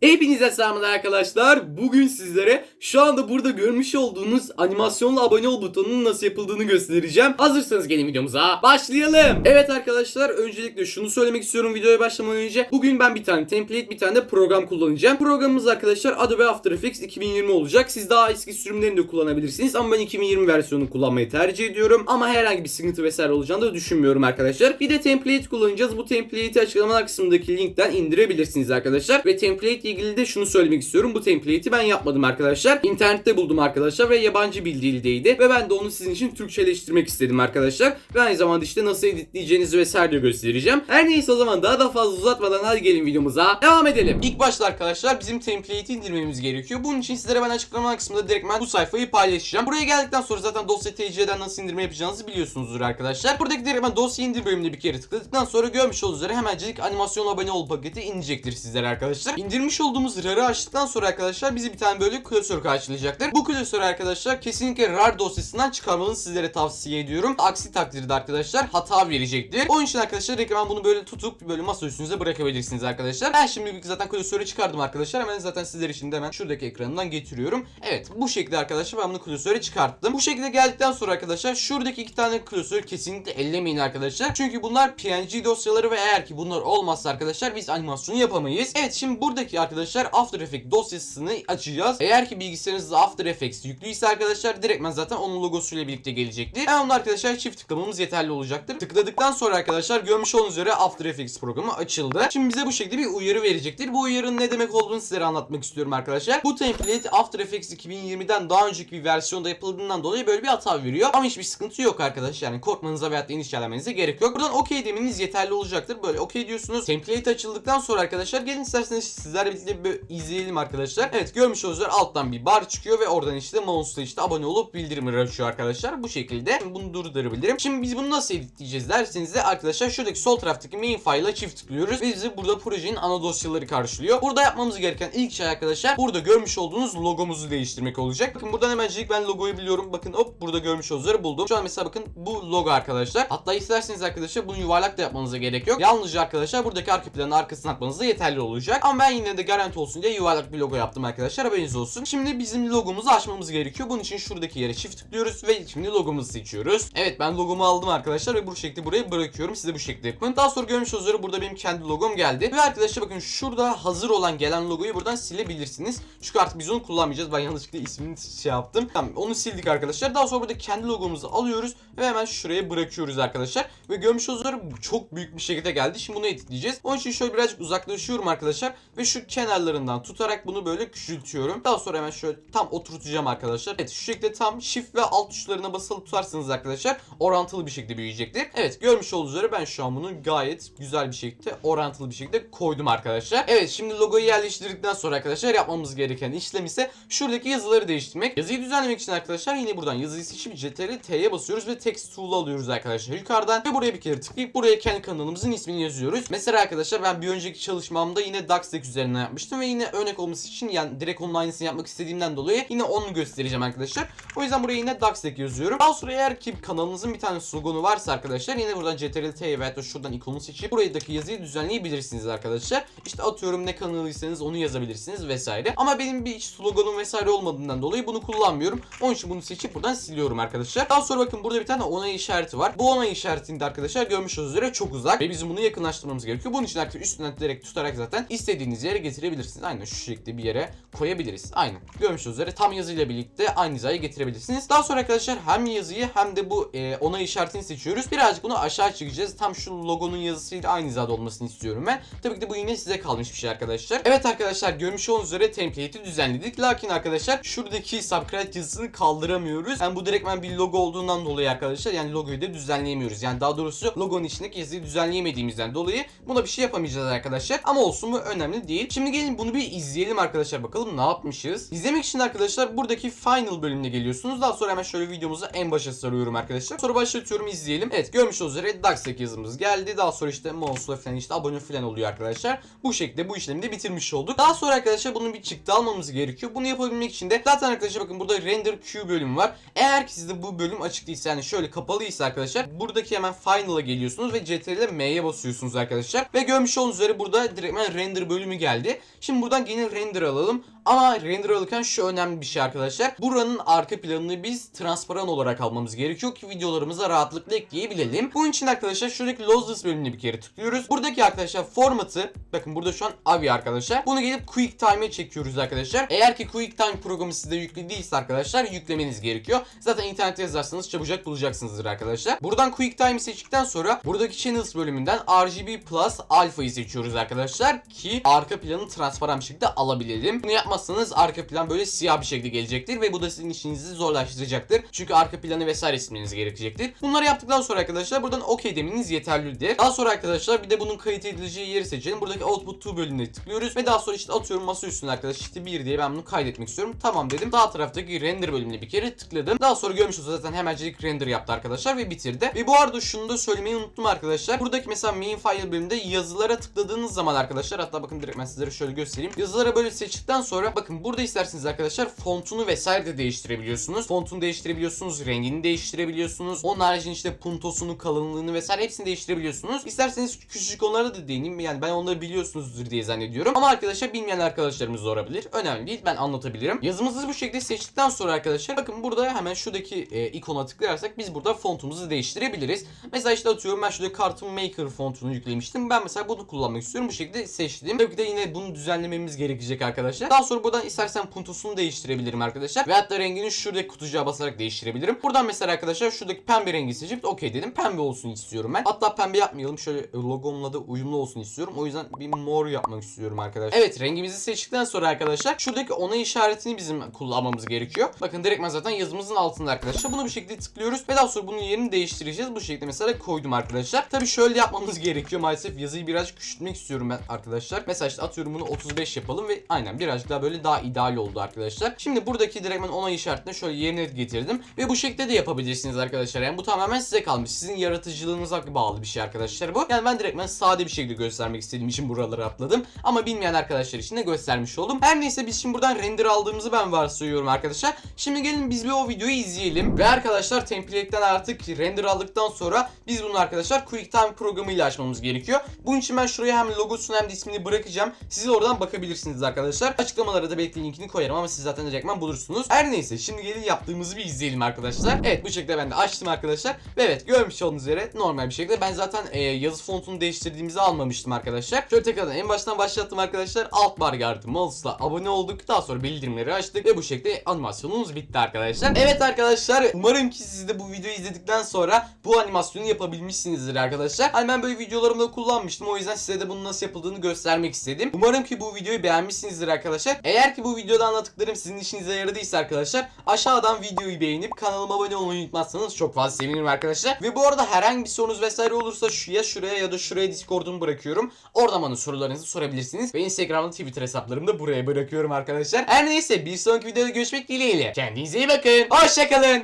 Hepinize selamlar arkadaşlar. Bugün sizlere şu anda burada görmüş olduğunuz animasyonla abone ol butonunun nasıl yapıldığını göstereceğim. Hazırsanız gelin videomuza başlayalım. Evet arkadaşlar öncelikle şunu söylemek istiyorum videoya başlamadan önce. Bugün ben bir tane template bir tane de program kullanacağım. Programımız arkadaşlar Adobe After Effects 2020 olacak. Siz daha eski sürümlerini de kullanabilirsiniz ama ben 2020 versiyonunu kullanmayı tercih ediyorum. Ama herhangi bir sıkıntı vesaire olacağını da düşünmüyorum arkadaşlar. Bir de template kullanacağız. Bu template'i açıklamalar kısmındaki linkten indirebilirsiniz arkadaşlar. Ve template ilgili de şunu söylemek istiyorum. Bu template'i ben yapmadım arkadaşlar. İnternette buldum arkadaşlar ve yabancı bir dildeydi. Ve ben de onu sizin için Türkçeleştirmek istedim arkadaşlar. Ve aynı zamanda işte nasıl editleyeceğinizi vesaire de göstereceğim. Her neyse o zaman daha da fazla uzatmadan hadi gelin videomuza devam edelim. İlk başta arkadaşlar bizim template'i indirmemiz gerekiyor. Bunun için sizlere ben açıklama kısmında direkt ben bu sayfayı paylaşacağım. Buraya geldikten sonra zaten dosya TC'den nasıl indirme yapacağınızı biliyorsunuzdur arkadaşlar. Buradaki direkt ben dosya indir bölümüne bir kere tıkladıktan sonra görmüş olduğunuz üzere hemencik animasyon abone ol paketi inecektir sizlere arkadaşlar. İndirmiş olduğumuz RAR'ı açtıktan sonra arkadaşlar bizi bir tane böyle klasör karşılayacaktır. Bu klasörü arkadaşlar kesinlikle RAR dosyasından çıkarmanızı sizlere tavsiye ediyorum. Aksi takdirde arkadaşlar hata verecektir. Onun için arkadaşlar ben bunu böyle tutup böyle masa üstünüze bırakabilirsiniz arkadaşlar. Ben şimdi zaten klasörü çıkardım arkadaşlar. Hemen zaten sizler için de hemen şuradaki ekranından getiriyorum. Evet bu şekilde arkadaşlar ben bunu klasöre çıkarttım. Bu şekilde geldikten sonra arkadaşlar şuradaki iki tane klasörü kesinlikle ellemeyin arkadaşlar. Çünkü bunlar PNG dosyaları ve eğer ki bunlar olmazsa arkadaşlar biz animasyonu yapamayız. Evet şimdi buradaki arkadaşlar After Effects dosyasını açacağız. Eğer ki bilgisayarınızda After Effects yüklüyse arkadaşlar direktmen zaten onun logosuyla birlikte gelecektir. Hemen onu arkadaşlar çift tıklamamız yeterli olacaktır. Tıkladıktan sonra arkadaşlar görmüş olduğunuz üzere After Effects programı açıldı. Şimdi bize bu şekilde bir uyarı verecektir. Bu uyarının ne demek olduğunu sizlere anlatmak istiyorum arkadaşlar. Bu template After Effects 2020'den daha önceki bir versiyonda yapıldığından dolayı böyle bir hata veriyor. Ama hiçbir sıkıntı yok arkadaşlar. Yani korkmanıza veyahut da endişelenmenize gerek yok. Buradan OK demeniz yeterli olacaktır. Böyle OK diyorsunuz. Template açıldıktan sonra arkadaşlar gelin isterseniz sizlerle birlikte bir izleyelim arkadaşlar. Evet görmüş olduğunuz alttan bir bar çıkıyor ve oradan işte mouse'la işte abone olup bildirimi açıyor arkadaşlar. Bu şekilde bunu durdurabilirim. Şimdi biz bunu nasıl editleyeceğiz derseniz de arkadaşlar şuradaki sol taraftaki main file'a çift tıklıyoruz ve bizi burada projenin ana dosyaları karşılıyor. Burada yapmamız gereken ilk şey arkadaşlar burada görmüş olduğunuz logomuzu değiştirmek olacak. Bakın buradan hemencik ben logoyu biliyorum. Bakın hop burada görmüş olduğunuz üzere buldum. Şu an mesela bakın bu logo arkadaşlar. Hatta isterseniz arkadaşlar bunu yuvarlak da yapmanıza gerek yok. Yalnızca arkadaşlar buradaki arka planın arkasına atmanız da yeterli olacak. Ama ben yine de garanti olsun diye yuvarlak bir logo yaptım arkadaşlar. Haberiniz olsun. Şimdi bizim logomuzu açmamız gerekiyor. Bunun için şuradaki yere çift tıklıyoruz ve şimdi logomuzu seçiyoruz. Evet ben logomu aldım arkadaşlar ve bu şekilde buraya bırakıyorum. Siz de bu şekilde yapın. Daha sonra görmüş olduğunuz üzere burada benim kendi logom geldi. Ve arkadaşlar bakın şurada hazır olan gelen logoyu buradan silebilirsiniz. Çünkü artık biz onu kullanmayacağız. Ben yanlışlıkla ismini şey yaptım. Tamam onu sildik arkadaşlar. Daha sonra burada kendi logomuzu alıyoruz ve hemen şuraya bırakıyoruz arkadaşlar. Ve görmüş olduğunuz üzere çok büyük bir şekilde geldi. Şimdi bunu editleyeceğiz. Onun için şöyle birazcık uzaklaşıyorum arkadaşlar ve şu kenarlarından tutarak bunu böyle küçültüyorum. Daha sonra hemen şöyle tam oturtacağım arkadaşlar. Evet şu şekilde tam shift ve alt tuşlarına basılı tutarsanız arkadaşlar orantılı bir şekilde büyüyecektir. Evet görmüş olduğunuz üzere ben şu an bunu gayet güzel bir şekilde orantılı bir şekilde koydum arkadaşlar. Evet şimdi logoyu yerleştirdikten sonra arkadaşlar yapmamız gereken işlem ise şuradaki yazıları değiştirmek. Yazıyı düzenlemek için arkadaşlar yine buradan yazıyı seçip CTRL T'ye basıyoruz ve text tool'u alıyoruz arkadaşlar yukarıdan ve buraya bir kere tıklayıp buraya kendi kanalımızın ismini yazıyoruz. Mesela arkadaşlar ben bir önceki çalışmamda yine Duckstack üzerinden yapmıştım ve yine örnek olması için yani direkt onun aynısını yapmak istediğimden dolayı yine onu göstereceğim arkadaşlar. O yüzden buraya yine Duckstack yazıyorum. Daha sonra eğer ki kanalınızın bir tane sloganu varsa arkadaşlar yine buradan CTRL T'ye veya da şuradan ikonu seçip buradaki yazıyı düzenleyebilirsiniz arkadaşlar. İşte atıyorum ne kanalıysanız onu yazabilirsiniz vesaire. Ama benim bir sloganım vesaire olmadığından dolayı bunu kullanmıyorum. Onun için bunu seçip buradan siliyorum arkadaşlar. Daha sonra bakın burada bir tane onay işareti var. Bu onay işaretinde arkadaşlar görmüş olduğunuz üzere çok uzak ve bizim bunu yakınlaştırmamız gerekiyor. Bunun için arkadaşlar üstünden direkt tutarak zaten istediğiniz yere getirebilirsiniz. Aynen şu şekilde bir yere koyabiliriz. Aynen. Görmüş üzere tam yazıyla birlikte aynı hizaya getirebilirsiniz. Daha sonra arkadaşlar hem yazıyı hem de bu e, onay işaretini seçiyoruz. Birazcık bunu aşağı çekeceğiz. Tam şu logonun yazısıyla aynı hizada olmasını istiyorum ben. Tabii ki de bu yine size kalmış bir şey arkadaşlar. Evet arkadaşlar görmüş olduğunuz üzere template'i düzenledik. Lakin arkadaşlar şuradaki subcredit yazısını kaldıramıyoruz. Yani bu direktmen bir logo olduğundan dolayı arkadaşlar yani logoyu da düzenleyemiyoruz. Yani daha doğrusu logonun içindeki yazıyı düzenleyemediğimizden dolayı buna bir şey yapamayacağız arkadaşlar. Ama olsun bu önemli değil. Şimdi gelin bunu bir izleyelim arkadaşlar bakalım ne yapmışız. İzlemek için arkadaşlar buradaki final bölümüne geliyorsunuz. Daha sonra hemen şöyle videomuzu en başa sarıyorum arkadaşlar. Sonra başlatıyorum izleyelim. Evet görmüş olduğunuz üzere Duckstack yazımız geldi. Daha sonra işte mouse'la falan işte abone falan oluyor arkadaşlar. Bu şekilde bu işlemi de bitirmiş olduk. Daha sonra arkadaşlar bunun bir çıktı almamız gerekiyor. Bunu yapabilmek için de zaten arkadaşlar bakın burada render queue bölümü var. Eğer ki sizde bu bölüm açık değilse yani şöyle kapalıysa arkadaşlar buradaki hemen final'a geliyorsunuz ve CTRL M'ye basıyorsunuz arkadaşlar. Ve görmüş olduğunuz üzere burada direktmen render bölümü geldi. Geldi. Şimdi buradan yeni render alalım. Ama render alırken şu önemli bir şey arkadaşlar. Buranın arka planını biz transparan olarak almamız gerekiyor ki videolarımıza rahatlıkla ekleyebilelim. Bunun için arkadaşlar şuradaki lossless bölümüne bir kere tıklıyoruz. Buradaki arkadaşlar formatı bakın burada şu an Avi arkadaşlar. Bunu gelip QuickTime'e çekiyoruz arkadaşlar. Eğer ki QuickTime programı sizde yüklü değilse arkadaşlar yüklemeniz gerekiyor. Zaten internette yazarsanız çabucak bulacaksınızdır arkadaşlar. Buradan QuickTime'i seçtikten sonra buradaki Channels bölümünden RGB Plus Alpha'yı seçiyoruz arkadaşlar ki arka planı transparan bir şekilde alabilelim. Bunu yapmazsanız arka plan böyle siyah bir şekilde gelecektir ve bu da sizin işinizi zorlaştıracaktır. Çünkü arka planı vesaire silmeniz gerekecektir. Bunları yaptıktan sonra arkadaşlar buradan OK demeniz yeterlidir. Daha sonra arkadaşlar bir de bunun kayıt edileceği yeri seçelim. Buradaki Output to bölümüne tıklıyoruz ve daha sonra işte atıyorum masa üstüne arkadaşlar işte 1 diye ben bunu kaydetmek istiyorum. Tamam dedim. Sağ taraftaki render bölümüne bir kere tıkladım. Daha sonra görmüş olsanız zaten hemencilik render yaptı arkadaşlar ve bitirdi. Ve bu arada şunu da söylemeyi unuttum arkadaşlar. Buradaki mesela main file bölümünde yazılara tıkladığınız zaman arkadaşlar hatta bakın direkt ben sizlere şöyle göstereyim. Yazılara böyle seçtikten sonra bakın burada isterseniz arkadaşlar fontunu vesaire de değiştirebiliyorsunuz. Fontunu değiştirebiliyorsunuz, rengini değiştirebiliyorsunuz. Onun haricinde işte puntosunu, kalınlığını vesaire hepsini değiştirebiliyorsunuz. İsterseniz küçücük onlara da değineyim. Yani ben onları biliyorsunuzdur diye zannediyorum. Ama arkadaşlar bilmeyen arkadaşlarımız da olabilir. Önemli değil. Ben anlatabilirim. Yazımızı bu şekilde seçtikten sonra arkadaşlar bakın burada hemen şuradaki e, ikona tıklarsak biz burada fontumuzu değiştirebiliriz. Mesela işte atıyorum ben şurada Cartoon Maker fontunu yüklemiştim. Ben mesela bunu kullanmak istiyorum. Bu şekilde seçtim. Tabii ki de yine bunu düzenlememiz gerekecek arkadaşlar. Daha sonra buradan istersen puntosunu değiştirebilirim arkadaşlar. Ve hatta rengini şuradaki kutucuğa basarak değiştirebilirim. Buradan mesela arkadaşlar şuradaki pembe rengi seçip okey dedim. Pembe olsun istiyorum ben. Hatta pembe yapmayalım. Şöyle logomla da uyumlu olsun istiyorum. O yüzden bir mor yapmak istiyorum arkadaşlar. Evet rengimizi seçtikten sonra arkadaşlar şuradaki onay işaretini bizim kullanmamız gerekiyor. Bakın direktmen zaten yazımızın altında arkadaşlar. Bunu bir şekilde tıklıyoruz ve daha sonra bunun yerini değiştireceğiz. Bu şekilde mesela koydum arkadaşlar. Tabi şöyle yapmamız gerekiyor. Maalesef yazıyı biraz küçültmek istiyorum ben arkadaşlar. Mesela işte atıyorum bunu 35 yapalım ve aynen birazcık daha böyle daha ideal oldu arkadaşlar. Şimdi buradaki direktmen onay işaretini şöyle yerine getirdim ve bu şekilde de yapabilirsiniz arkadaşlar. Yani bu tamamen size kalmış. Sizin yaratıcılığınıza bağlı bir şey arkadaşlar bu. Yani ben direktmen sade bir şekilde göstermek istediğim için buraları atladım. Ama bilmeyen arkadaşlar için de göstermiş oldum. Her neyse biz şimdi buradan render aldığımızı ben varsayıyorum arkadaşlar. Şimdi gelin biz bir o videoyu izleyelim. Ve arkadaşlar template'ten artık render aldıktan sonra biz bunu arkadaşlar QuickTime programıyla açmamız gerekiyor. Bunun için ben şuraya hem logosunu hem de ismini bırakacağım. Siz oradan bakabilirsiniz arkadaşlar. Açıklamalara da belki linkini koyarım ama siz zaten direktmen bulursunuz. Her neyse şimdi gelin yaptığımızı bir izleyelim arkadaşlar. Evet bu şekilde ben de açtım arkadaşlar. Ve evet görmüş olduğunuz üzere normal bir şekilde ben zaten e, yazı fontunu değiştirdiğimizi almamıştım arkadaşlar. Şöyle tekrardan en baştan başlattım arkadaşlar. Alt bar yardım mouse'la abone olduk. Daha sonra bildirimleri açtık ve bu şekilde animasyonumuz bitti arkadaşlar. Evet arkadaşlar umarım ki siz de bu videoyu izledikten sonra bu animasyonu yapabilmişsinizdir arkadaşlar. Hani ben böyle videolarımda kullanmıştım. O yüzden size de bunun nasıl yapıldığını göstermek istedim. Umarım ki bu videoyu beğenmişsinizdir arkadaşlar. Eğer ki bu videoda anlattıklarım sizin işinize yaradıysa arkadaşlar aşağıdan videoyu beğenip kanalıma abone olmayı unutmazsanız çok fazla sevinirim arkadaşlar. Ve bu arada herhangi bir sorunuz vesaire olursa şu ya şuraya ya da şuraya Discord'umu bırakıyorum. Oradan bana sorularınızı sorabilirsiniz. Ve Instagram'da Twitter hesaplarımı da buraya bırakıyorum arkadaşlar. Her neyse bir sonraki videoda görüşmek dileğiyle. Kendinize iyi bakın. Hoşçakalın.